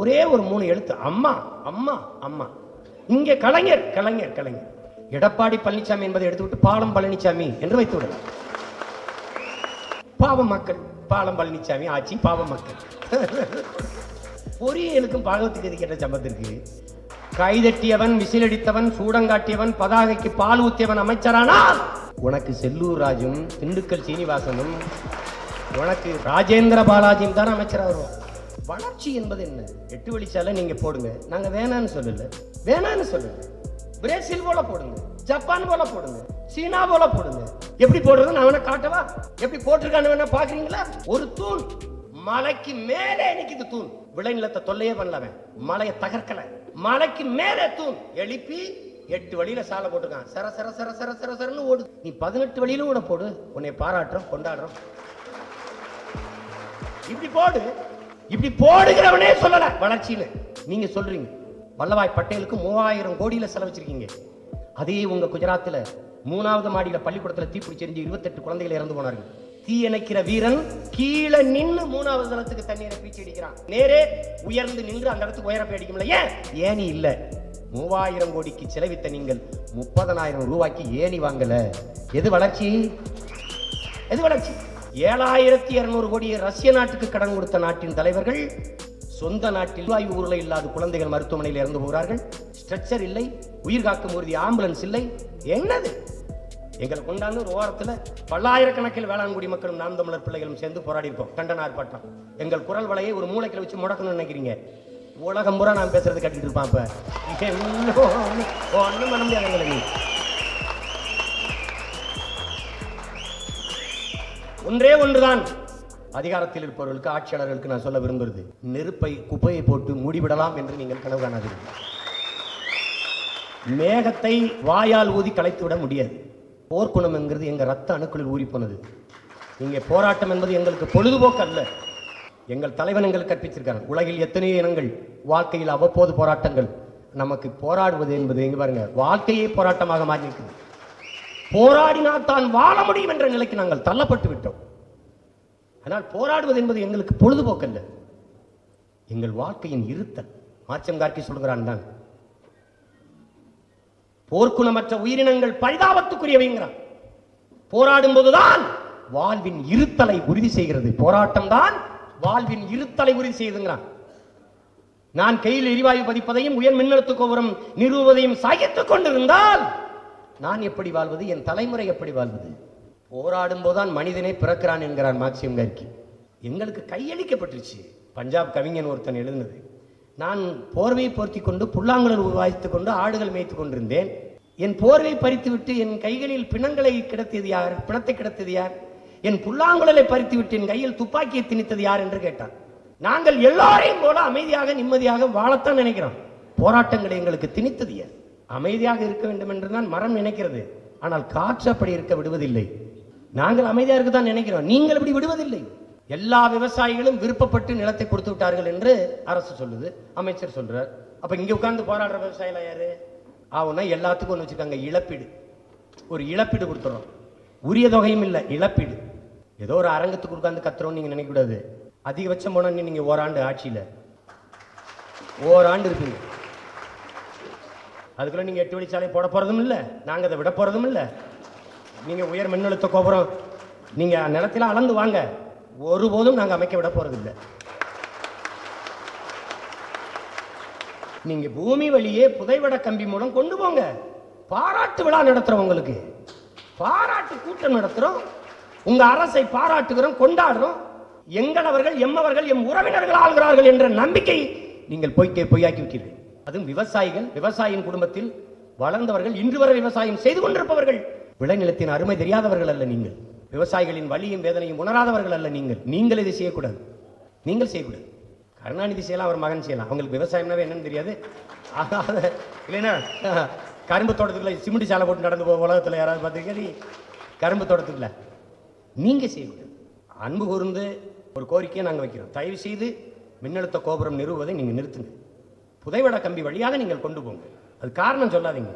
ஒரே ஒரு மூணு எழுத்து. அம்மா அம்மா அம்மா. இங்கே கலைஞர் கலைஞர் கலைஞர். எடப்பாடி பழனிசாமி என்பதை எடுத்துவிட்டு பாலம் பழனிசாமி என்று வைத்து விடலாம். பாவ மக்கள் பாலம் பழனிசாமி ஆட்சி பாவ மக்கள். பொறியியலுக்கும் பாகவத்துக்கு கேட்ட சம்பத்திற்கு கைதட்டியவன் விசிலடித்தவன் சூடங்காட்டியவன் பதாகைக்கு பால் ஊத்தியவன் அமைச்சரானால் உனக்கு செல்லூர் ராஜும் திண்டுக்கல் சீனிவாசனும் உனக்கு ராஜேந்திர பாலாஜியும் தான் அமைச்சரா வருவான். வளர்ச்சி என்பது என்ன? எட்டு வழிச்சாலை நீங்க போடுங்க. நாங்க வேணான்னு சொல்லல. வேணான்னு சொல்லல. பிரேசில் போல போடுங்க. ஜப்பான் போல போடுங்க. சீனா போல போடுங்க. எப்படி போடுறது நான் வேணா காட்டவா? எப்படி போட்டிருக்கான்னு வேணா பாக்குறீங்களா? ஒரு தூண். மலைக்கு மேலே நிக்குது தூண். விளைநிலத்தை தொல்லையே பண்ணலவன் மலையை தகர்க்கல. மலைக்கு மேலே தூண். எழுப்பி எட்டு வழியில சாலை போட்டிருக்கான். சர சர சர சர சர சரன்னு ஓடு நீ பதினெட்டு வழியில கூட போடு. உன்னை பாராட்டுறோம் கொண்டாடுறோம். இப்படி போடு. இப்படி போடுகிறவனே சொல்லல. வளர்ச்சின்னு நீங்க சொல்றீங்க. வல்லபாய் பட்டேலுக்கு மூவாயிரம் கோடியில செலவச்சிருக்கீங்க அதே உங்க குஜராத்தில் மூணாவது மாடியில பள்ளிக்கூடத்துல தீப்பிடிச்சு எரிஞ்சு இருபத்தெட்டு குழந்தைகள் இறந்து போனார்கள். தீயணைக்கிற வீரன் கீழே நின்று மூணாவது தளத்துக்கு தண்ணீரை பீச்சி அடிக்கிறான். நேரே உயர்ந்து நின்று அந்த இடத்துக்கு உயர போய் அடிக்கும்ல. ஏன்? ஏனி இல்ல. மூவாயிரம் கோடிக்கு செலவித்த நீங்கள் முப்பதனாயிரம் ரூபாய்க்கு ஏணி வாங்கல. எது வளர்ச்சி? எது வளர்ச்சி? ஏழாயிரத்தி இருநூறு கோடியை ரஷ்ய நாட்டுக்கு கடன் கொடுத்த நாட்டின் தலைவர்கள் சொந்த நாட்டில் வாயு ஊரில் இல்லாத குழந்தைகள் மருத்துவமனையில் இறந்து போகிறார்கள். ஸ்ட்ரெச்சர் இல்லை உயிர் காக்கும் உறுதி ஆம்புலன்ஸ் இல்லை. என்னது? எங்களை கொண்டாந்து ஒரு ஓரத்தில் பல்லாயிரக்கணக்கில் வேளாண்குடி மக்களும் நாம் தமிழர் பிள்ளைகளும் சேர்ந்து போராடி இருக்கோம். கண்டன ஆர்ப்பாட்டம். எங்கள் குரல் வலையை ஒரு மூளைக்கில் வச்சு முடக்கணும்னு நினைக்கிறீங்க. உலகம் பூரா நான் பேசுறது கட்டிட்டு இருப்பான் இப்போ. ஒன்றும் ஒண்ணும் ஒண்ணும் பண்ண நீ ஒன்றே ஒன்றுதான். அதிகாரத்தில் இருப்பவர்களுக்கு ஆட்சியாளர்களுக்கு நான் சொல்ல விரும்புகிறது நெருப்பை குப்பையை போட்டு மூடிவிடலாம் என்று நீங்கள் கனவு காணாதீர்கள். மேகத்தை வாயால் ஊதி கலைத்து விட முடியாது. போர்க்குணம் என்கிறது எங்கள் ரத்த அணுக்களில் ஊறி போனது. இங்கே போராட்டம் என்பது எங்களுக்கு பொழுதுபோக்கு அல்ல. எங்கள் தலைவன் எங்களுக்கு கற்பிச்சிருக்காங்க உலகில் எத்தனையோ இனங்கள் வாழ்க்கையில் அவ்வப்போது போராட்டங்கள். நமக்கு போராடுவது என்பது எங்க பாருங்க வாழ்க்கையே போராட்டமாக மாறி இருக்குது போராடினால் தான் வாழ முடியும் என்ற நிலைக்கு நாங்கள் தள்ளப்பட்டு விட்டோம். ஆனால் போராடுவது என்பது எங்களுக்கு பொழுதுபோக்கல்ல. எங்கள் வாழ்க்கையின் இருத்தல். மாச்சம் கார்க்கி சொல்கிறான் தான். போர்க்குணமற்ற உயிரினங்கள் பரிதாபத்துக்குரியவைங்கிறான். போராடும் போதுதான் வாழ்வின் இருத்தலை உறுதி செய்கிறது. போராட்டம் தான் வாழ்வின் இருத்தலை உறுதி செய்துங்கிறான் நான் கையில் எரிவாயு பதிப்பதையும் உயர் மின்னழுத்த கோபுரம் நிறுவுவதையும் சகித்துக் கொண்டிருந்தால் நான் எப்படி வாழ்வது? என் தலைமுறை எப்படி வாழ்வது? போராடும் போதுதான் மனிதனை பிறக்கிறான் என்கிறார் மார்க்சியம் கார்கி. எங்களுக்கு கையளிக்கப்பட்டுருச்சு. பஞ்சாப் கவிஞன் ஒருத்தன் எழுதினது நான் போர்வையை போர்த்தி கொண்டு புல்லாங்குழல் உருவாய்த்து கொண்டு ஆடுகள் மேய்த்து கொண்டிருந்தேன். என் போர்வை பறித்துவிட்டு என் கைகளில் பிணங்களை கிடத்தியது யார்? பிணத்தை கிடத்தியது யார்? என் புல்லாங்குழலை பறித்துவிட்டு என் கையில் துப்பாக்கியை திணித்தது யார்? என்று கேட்டான். நாங்கள் எல்லாரையும் போல அமைதியாக நிம்மதியாக வாழத்தான் நினைக்கிறோம். போராட்டங்களை எங்களுக்கு திணித்தது யார்? அமைதியாக இருக்க வேண்டும் என்று தான் மரம் நினைக்கிறது. ஆனால் காற்று அப்படி இருக்க விடுவதில்லை. நாங்கள் அமைதியாக இருக்க தான் நினைக்கிறோம். நீங்கள் இப்படி விடுவதில்லை. எல்லா விவசாயிகளும் விருப்பப்பட்டு நிலத்தை கொடுத்து விட்டார்கள் என்று அரசு சொல்லுது. அமைச்சர் சொல்றார். அப்ப இங்க உட்கார்ந்து போராடுற விவசாயிலாம் யாரு? ஆகுனா எல்லாத்துக்கும் ஒன்று வச்சுருக்காங்க. இழப்பீடு. ஒரு இழப்பீடு கொடுத்துறோம். உரிய தொகையும் இல்லை இழப்பீடு. ஏதோ ஒரு அரங்கத்துக்கு உட்கார்ந்து கத்துறோம்னு நீங்க நினைக்க கூடாது அதிகபட்சம் போனா நீங்க ஓராண்டு ஆட்சியில. ஓராண்டு இருக்குங்க. அதுக்குள்ள நீங்க எட்டு வழிச்சாலை போட போறதும் இல்லை. நாங்க அதை விட போறதும் இல்லை. நீங்க உயர் மின்னழுத்த கோபுரம் நீங்க நிலத்தில அளந்து வாங்க. ஒருபோதும் நாங்க அமைக்க விட போறது நீங்கள் நீங்க பூமி வழியே புதைவட கம்பி மூலம் கொண்டு போங்க. பாராட்டு விழா நடத்துறோம் உங்களுக்கு. பாராட்டு கூட்டம் நடத்துறோம். உங்க அரசை பாராட்டுகிறோம் கொண்டாடுறோம். எங்களவர்கள் எம்மவர்கள் எம் உறவினர்கள் ஆள்கிறார்கள் என்ற நம்பிக்கை நீங்கள் பொய்க்கே பொய்யாக்கி விட்டீர்கள். அதுவும் விவசாயிகள் விவசாயியின் குடும்பத்தில் வளர்ந்தவர்கள் இன்று வரை விவசாயம் செய்து கொண்டிருப்பவர்கள். விளைநிலத்தின் அருமை தெரியாதவர்கள் அல்ல நீங்கள். விவசாயிகளின் வலியும் வேதனையும் உணராதவர்கள் அல்ல நீங்கள். நீங்கள் இதை செய்யக்கூடாது. நீங்கள் செய்யக்கூடாது. கருணாநிதி செய்யலாம் அவர் மகன் செய்யலாம். அவங்களுக்கு விவசாயம்னாவே என்னன்னு தெரியாது. இல்லைன்னா கரும்பு தோட்டத்துக்குள்ள சிமெண்ட் சாலை போட்டு நடந்து போக உலகத்தில் யாராவது பார்த்துருக்கீங்க கரும்பு தோட்டத்துக்குள்ள. நீங்கள் செய்யக்கூடாது. அன்பு கூர்ந்து ஒரு கோரிக்கையை நாங்கள் வைக்கிறோம். தயவு செய்து மின்னழுத்த கோபுரம் நிறுவுவதை நீங்கள் நிறுத்துங்க. புதைவட கம்பி வழியாக நீங்கள் கொண்டு போங்க. அது காரணம் சொல்லாதீங்க.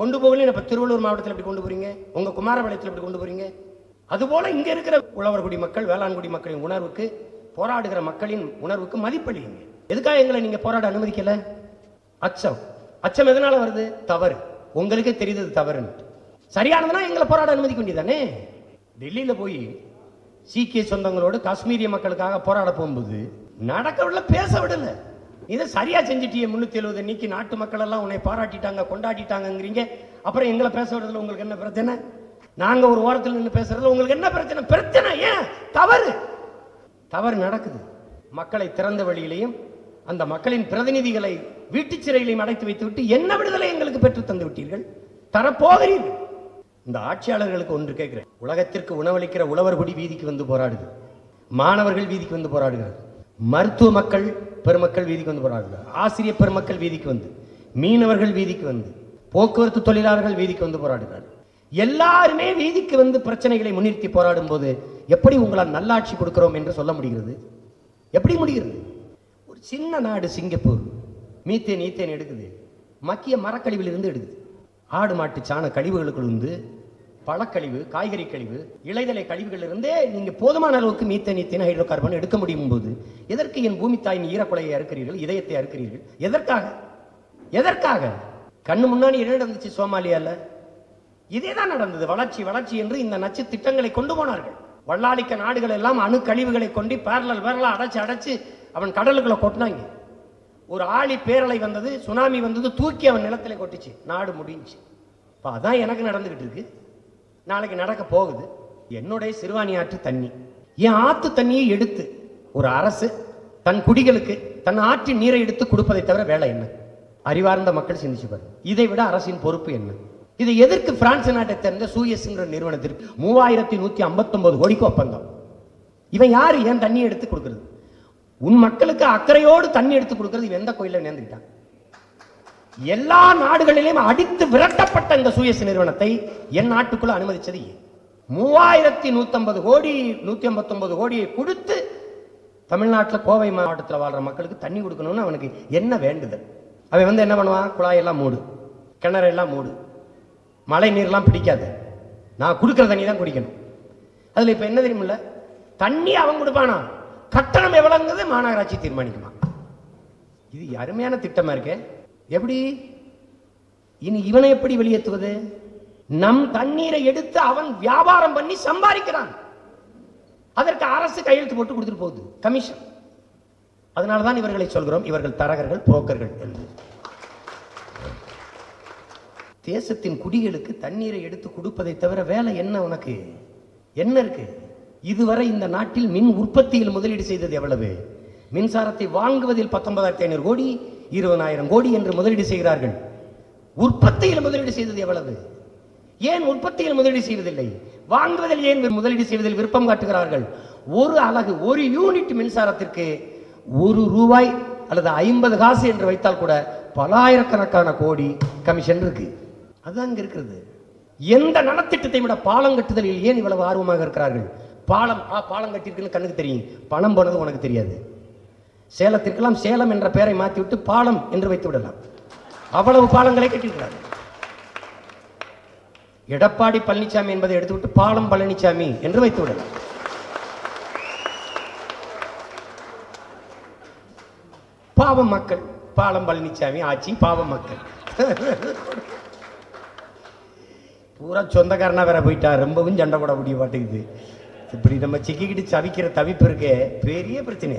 கொண்டு போகலைன்னு இப்போ திருவள்ளூர் மாவட்டத்தில் எப்படி கொண்டு போகிறீங்க உங்கள் குமாரபாளையத்தில் எப்படி கொண்டு போகிறீங்க அதுபோல் இங்கே இருக்கிற உழவர்குடி மக்கள் வேளாண்குடி மக்களின் உணர்வுக்கு போராடுகிற மக்களின் உணர்வுக்கு மதிப்பளியுங்க. எதுக்காக எங்களை நீங்கள் போராட அனுமதிக்கல? அச்சம். அச்சம் எதனால் வருது? தவறு. உங்களுக்கே தெரியுது தவறுன்னு. சரியானதுன்னா எங்களை போராட அனுமதிக்க வேண்டியதானே டெல்லியில் போய் சீக்கிய சொந்தங்களோடு காஷ்மீரிய மக்களுக்காக போராட போகும்போது நடக்க விடல பேச விடலை. இதை சரியாக செஞ்சுட்டியே முந்நூற்றி எழுபது நீக்கி நாட்டு மக்கள் எல்லாம் உன்னை பாராட்டிட்டாங்க கொண்டாடிட்டாங்கங்கிறீங்க. அப்புறம் எங்களை பேச விடுறதுல உங்களுக்கு என்ன பிரச்சனை? நாங்கள் ஒரு ஓரத்தில் நின்று பேசுறதுல உங்களுக்கு என்ன பிரச்சனை? பிரச்சனை ஏன்? தவறு. தவறு நடக்குது. மக்களை திறந்த வழியிலையும் அந்த மக்களின் பிரதிநிதிகளை வீட்டுச் சிறையிலையும் அடைத்து வைத்துவிட்டு என்ன விடுதலை எங்களுக்கு பெற்று தந்து விட்டீர்கள்? தரப்போகிறீர்கள். இந்த ஆட்சியாளர்களுக்கு ஒன்று கேட்கிறேன். உலகத்திற்கு உணவளிக்கிற உழவர் குடி வீதிக்கு வந்து போராடுது. மாணவர்கள் வீதிக்கு வந்து போராடுகிறார்கள். மருத்துவ மக்கள் பெருமக்கள் வீதிக்கு வந்து போராடுகிறார் ஆசிரியர் பெருமக்கள் வீதிக்கு வந்து மீனவர்கள் வீதிக்கு வந்து போக்குவரத்து தொழிலாளர்கள் வீதிக்கு வந்து போராடுகிறார். எல்லாருமே வீதிக்கு வந்து பிரச்சனைகளை முன்னிறுத்தி போராடும் போது எப்படி உங்களால் நல்லாட்சி கொடுக்கிறோம் என்று சொல்ல முடிகிறது? எப்படி முடிகிறது? ஒரு சின்ன நாடு சிங்கப்பூர் மீத்தேன் ஈத்தேன் எடுக்குது. மக்கிய மரக்கழிவிலிருந்து எடுக்குது. ஆடு மாட்டு சாண கழிவுகளுக்குள் வந்து பழக்கழிவு காய்கறி கழிவு இலைதலை கழிவுகளிலிருந்தே நீங்கள் போதுமான அளவுக்கு மீத்த ஈத்தேன் ஹைட்ரோ கார்பன் எடுக்க முடியும் போது எதற்கு என் பூமி தாயின் ஈரக்குலையை அறுக்கிறீர்கள் இதயத்தை அறுக்கிறீர்கள்? எதற்காக? எதற்காக? கண்ணு முன்னாடி என்ன நடந்துச்சு சோமாலியால? இதே தான் நடந்தது. வளர்ச்சி வளர்ச்சி என்று இந்த நச்சு திட்டங்களை கொண்டு போனார்கள். வல்லாளிக்க நாடுகள் எல்லாம் அணு கழிவுகளை கொண்டு பேரலல் பேரலாக அடைச்சு அடைச்சு அவன் கடலுக்குள்ள கொட்டினாங்க. ஒரு ஆழி பேரலை வந்தது சுனாமி வந்தது தூக்கி அவன் நிலத்தில் கொட்டுச்சு. நாடு முடிஞ்சுச்சு. இப்போ அதான் எனக்கு நடந்துக்கிட்டு இருக்கு. நாளைக்கு நடக்க போகுது. என்னுடைய சிறுவாணி ஆற்று தண்ணி. என் ஆத்து தண்ணியை எடுத்து ஒரு அரசு தன் குடிகளுக்கு தன் ஆற்றின் நீரை எடுத்து கொடுப்பதை தவிர வேலை என்ன? அறிவார்ந்த மக்கள் சிந்திச்சுப்பார் இதை விட அரசின் பொறுப்பு என்ன? இதை எதிர்க்கு பிரான்ஸ் நாட்டை சேர்ந்த சூயஸ்ங்கிற நிறுவனத்திற்கு மூவாயிரத்தி நூத்தி ஐம்பத்தொன்பது கோடிக்கு ஒப்பந்தம். இவன் யாரு? ஏன் தண்ணி எடுத்து கொடுக்கறது? உன் மக்களுக்கு அக்கறையோடு தண்ணி எடுத்து கொடுக்கறது இவன் எந்த கோயிலில் நேர்ந்துக்கிட்டான் எல்லா நாடுகளிலும் அடித்து விரட்டப்பட்ட இந்த சூயஸ் நிறுவனத்தை என் நாட்டுக்குள்ள அனுமதிச்சது மூவாயிரத்தி நூற்றம்பது கோடி நூத்தி ஐம்பத்தொன்பது கோடியை கொடுத்து தமிழ்நாட்டில் கோவை மாவட்டத்தில் வாழ்ற மக்களுக்கு தண்ணி கொடுக்கணும்னு அவனுக்கு என்ன வேண்டுதல்? அவன் வந்து என்ன பண்ணுவான்? குழாயெல்லாம் மூடு கிணறெல்லாம் மூடு மழை நீர்லாம் பிடிக்காது. நான் கொடுக்குற தண்ணி தான் குடிக்கணும். அதில் இப்போ என்ன தெரியுமில்ல? தண்ணி அவன் கொடுப்பானா? கட்டணம் எவ்வளோங்கிறது மாநகராட்சி தீர்மானிக்குமா? இது அருமையான திட்டமாக இருக்கே. எப்படி? இனி இவனை எப்படி வெளியேற்றுவது? நம் தண்ணீரை எடுத்து அவன் வியாபாரம் பண்ணி சம்பாதிக்கிறான். அதற்கு அரசு கையெழுத்து போட்டு கொடுத்துட்டு போகுது கமிஷன் அதனால தான் இவர்களை சொல்கிறோம் இவர்கள் தரகர்கள் புரோக்கர்கள் என்று. தேசத்தின் குடிகளுக்கு தண்ணீரை எடுத்து கொடுப்பதை தவிர வேலை என்ன உனக்கு? என்ன இருக்கு? இதுவரை இந்த நாட்டில் மின் உற்பத்தியில் முதலீடு செய்தது எவ்வளவு? மின்சாரத்தை வாங்குவதில் பத்தொன்பதாயிரத்தி ஐநூறு கோடி இருபதாயிரம் கோடி என்று முதலீடு செய்கிறார்கள். உற்பத்தியில் முதலீடு செய்தது எவ்வளவு? ஏன் உற்பத்தியில் முதலீடு செய்வதில்லை? வாங்குவதில் ஏன் முதலீடு செய்வதில் விருப்பம் காட்டுகிறார்கள்? ஒரு அலகு ஒரு யூனிட் மின்சாரத்திற்கு ஒரு ரூபாய் அல்லது ஐம்பது காசு என்று வைத்தால் கூட பலாயிரக்கணக்கான கோடி கமிஷன் இருக்கு. அதுதான் இங்க இருக்கிறது. எந்த நலத்திட்டத்தை விட பாலம் கட்டுதலில் ஏன் இவ்வளவு ஆர்வமாக இருக்கிறார்கள்? பாலம் ஆ பாலம் கட்டியிருக்குன்னு கண்ணுக்கு தெரியும். பணம் போனது உனக்கு தெரியாது. சேலத்திற்கெல்லாம் சேலம் என்ற பெயரை மாற்றிவிட்டு பாலம் என்று வைத்து விடலாம். அவ்வளவு பாலங்களை கட்டியிருக்கிறார். எடப்பாடி பழனிசாமி என்பதை எடுத்துவிட்டு பாலம் பழனிசாமி என்று வைத்து விடலாம். பாவம் மக்கள். பாலம் பழனிசாமி ஆட்சி பாவம் மக்கள். பூரா சொந்தக்காரனா வேற போயிட்டா. ரொம்பவும் சண்டை போட முடிய மாட்டேங்குது. இப்படி நம்ம சிக்கிக்கிட்டு சவிக்கிற தவிப்பு இருக்கே. பெரிய பிரச்சனை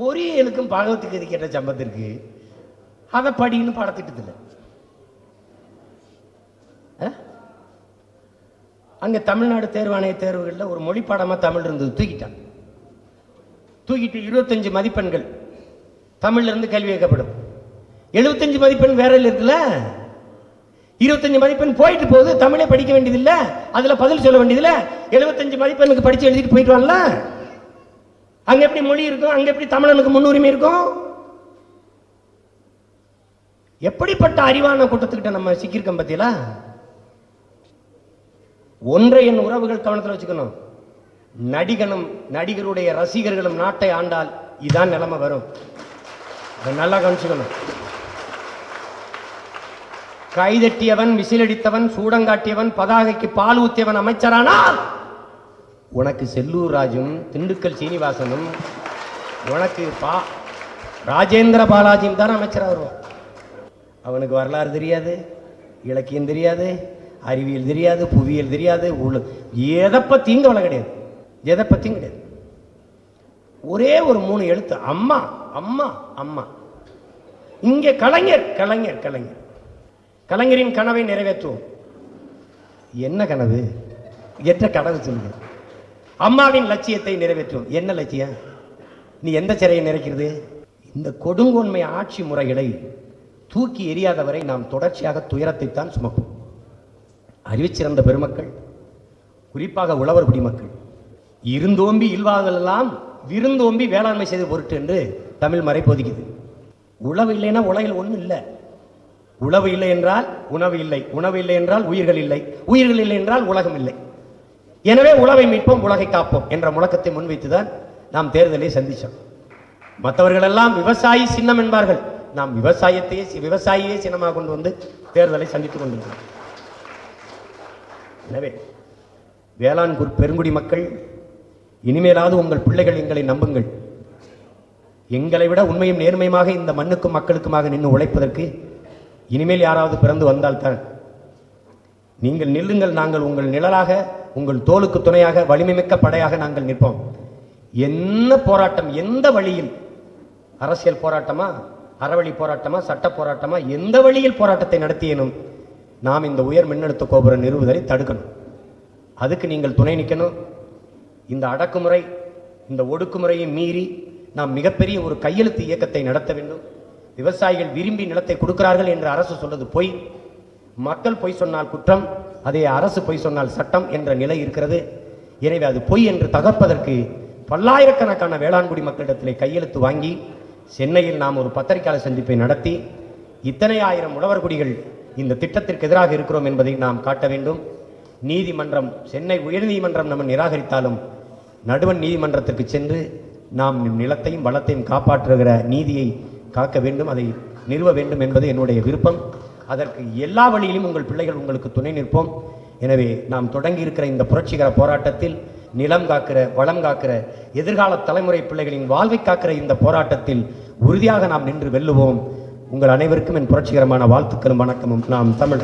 பொறியியலுக்கும் பாகவத்துக்கு இது கேட்ட சம்பந்திருக்கு அதை படின்னு பாடத்திட்டத்தில் அங்கே தமிழ்நாடு தேர்வாணைய தேர்வுகளில் ஒரு மொழி பாடமாக தமிழ் இருந்தது. தூக்கிட்டான். தூக்கிட்டு இருபத்தஞ்சு மதிப்பெண்கள். தமிழ்ல இருந்து கேள்வி கேட்கப்படும் எழுபத்தஞ்சு மதிப்பெண் வேற இருக்குல்ல? இருபத்தஞ்சு மதிப்பெண் போயிட்டு போகுது. தமிழே படிக்க வேண்டியதில்லை. அதில் பதில் சொல்ல வேண்டியதில்லை. எழுபத்தஞ்சு மதிப்பெண்ணுக்கு படித்து எழுதிட்டு போயிட்டு வரலாம் அங்க எப்படி மொழி இருக்கும்? அங்க எப்படி தமிழனுக்கு முன்னுரிமை இருக்கும்? எப்படிப்பட்ட அறிவான கூட்டத்துக்கிட்ட நம்ம சிக்கியிருக்கோம் பத்தியலா ஒன்றை என் உறவுகள் கவனத்தில் வச்சுக்கணும். நடிகனும் நடிகருடைய ரசிகர்களும் நாட்டை ஆண்டால் இதான் நிலைமை வரும். அதை நல்லா கவனிச்சுக்கணும். கைதட்டியவன் விசிலடித்தவன் சூடங்காட்டியவன் பதாகைக்கு பால் ஊத்தியவன் அமைச்சரானால் உனக்கு செல்லூர் ராஜும் திண்டுக்கல் சீனிவாசனும் உனக்கு பா ராஜேந்திர பாலாஜியும் தான் அமைச்சராக வருவான் அவனுக்கு வரலாறு தெரியாது இலக்கியம் தெரியாது அறிவியல் தெரியாது புவியியல் தெரியாது உள்ள எதை பற்றியும் கவலை கிடையாது. எதை பற்றியும் கிடையாது. ஒரே ஒரு மூணு எழுத்து அம்மா அம்மா அம்மா. இங்கே கலைஞர் கலைஞர் கலைஞர். கலைஞரின் கனவை நிறைவேற்றுவோம். என்ன கனவு? எட்ட கனவு சொல்லுங்கள் அம்மாவின் லட்சியத்தை நிறைவேற்றும். என்ன லட்சியம்? நீ எந்த சிறையை நிறைக்கிறது? இந்த கொடுங்கோன்மை ஆட்சி முறைகளை தூக்கி எறியாதவரை நாம் தொடர்ச்சியாக துயரத்தைத்தான் சுமப்போம். அறிவிச்சிறந்த பெருமக்கள் குறிப்பாக உழவர் குடிமக்கள். இருந்தோம்பி இல்வாதெல்லாம் விருந்தோம்பி வேளாண்மை செய்து பொருட்டு என்று தமிழ் மறை போதிக்குது. உழவு இல்லைன்னா உலகில் ஒன்றும் இல்லை. உழவு இல்லை என்றால் உணவு இல்லை. உணவு இல்லை என்றால் உயிர்கள் இல்லை. உயிர்கள் இல்லை என்றால் உலகம் இல்லை. எனவே உழவை மீட்போம் உலகை காப்போம் என்ற முழக்கத்தை முன்வைத்துதான் நாம் தேர்தலை சந்தித்தோம் மற்றவர்கள் எல்லாம் விவசாயி சின்னம் என்பார்கள். நாம் விவசாயத்தையே சி- விவசாயியே சின்னமாக கொண்டு வந்து தேர்தலை சந்தித்துக் கொண்டிருக்கிறோம். எனவே வேளாண் குர்- பெருங்குடி மக்கள் இனிமேலாவது உங்கள் பிள்ளைகள் எங்களை நம்புங்கள். எங்களை விட உண்மையும் நேர்மையுமாக இந்த மண்ணுக்கும் மக்களுக்குமாக நின்று உழைப்பதற்கு இனிமேல் யாராவது பிறந்து வந்தால்தான். நீங்கள் நில்லுங்கள் நாங்கள் உங்கள் நிழலாக உங்கள் தோலுக்கு துணையாக வலிமைமிக்க படையாக நாங்கள் நிற்போம். என்ன போராட்டம்? எந்த வழியில்? அரசியல் போராட்டமா? அறவழி போராட்டமா? சட்ட போராட்டமா? எந்த வழியில் போராட்டத்தை நடத்தியேனும் நாம் இந்த உயர் மின்னழுத்த கோபுரம் நிறுவுதலை தடுக்கணும். அதுக்கு நீங்கள் துணை நிற்கணும் இந்த அடக்குமுறை இந்த ஒடுக்குமுறையை மீறி நாம் மிகப்பெரிய ஒரு கையெழுத்து இயக்கத்தை நடத்த வேண்டும். விவசாயிகள் விரும்பி நிலத்தை கொடுக்கிறார்கள் என்று அரசு சொல்வது பொய். மக்கள் பொய் சொன்னால் குற்றம் அதே அரசு பொய் சொன்னால் சட்டம் என்ற நிலை இருக்கிறது. எனவே அது பொய் என்று தகர்ப்பதற்கு பல்லாயிரக்கணக்கான வேளாண்குடி மக்களிடத்திலே கையெழுத்து வாங்கி சென்னையில் நாம் ஒரு பத்திரிகையாளர் சந்திப்பை நடத்தி இத்தனை ஆயிரம் உழவர்குடிகள் இந்த திட்டத்திற்கு எதிராக இருக்கிறோம் என்பதை நாம் காட்ட வேண்டும். நீதிமன்றம் சென்னை உயர்நீதிமன்றம் நம்ம நிராகரித்தாலும் நடுவன் நீதிமன்றத்திற்கு சென்று நாம் நிலத்தையும் வளத்தையும் காப்பாற்றுகிற நீதியை காக்க வேண்டும் அதை நிறுவ வேண்டும் என்பது என்னுடைய விருப்பம். அதற்கு எல்லா வழியிலும் உங்கள் பிள்ளைகள் உங்களுக்கு துணை நிற்போம். எனவே நாம் தொடங்கி இருக்கிற இந்த புரட்சிகர போராட்டத்தில் நிலம் காக்கிற வளம் காக்கிற எதிர்கால தலைமுறை பிள்ளைகளின் வாழ்வை காக்கிற இந்த போராட்டத்தில் உறுதியாக நாம் நின்று வெல்லுவோம். உங்கள் அனைவருக்கும் என் புரட்சிகரமான வாழ்த்துக்களும் வணக்கமும். நாம் தமிழ்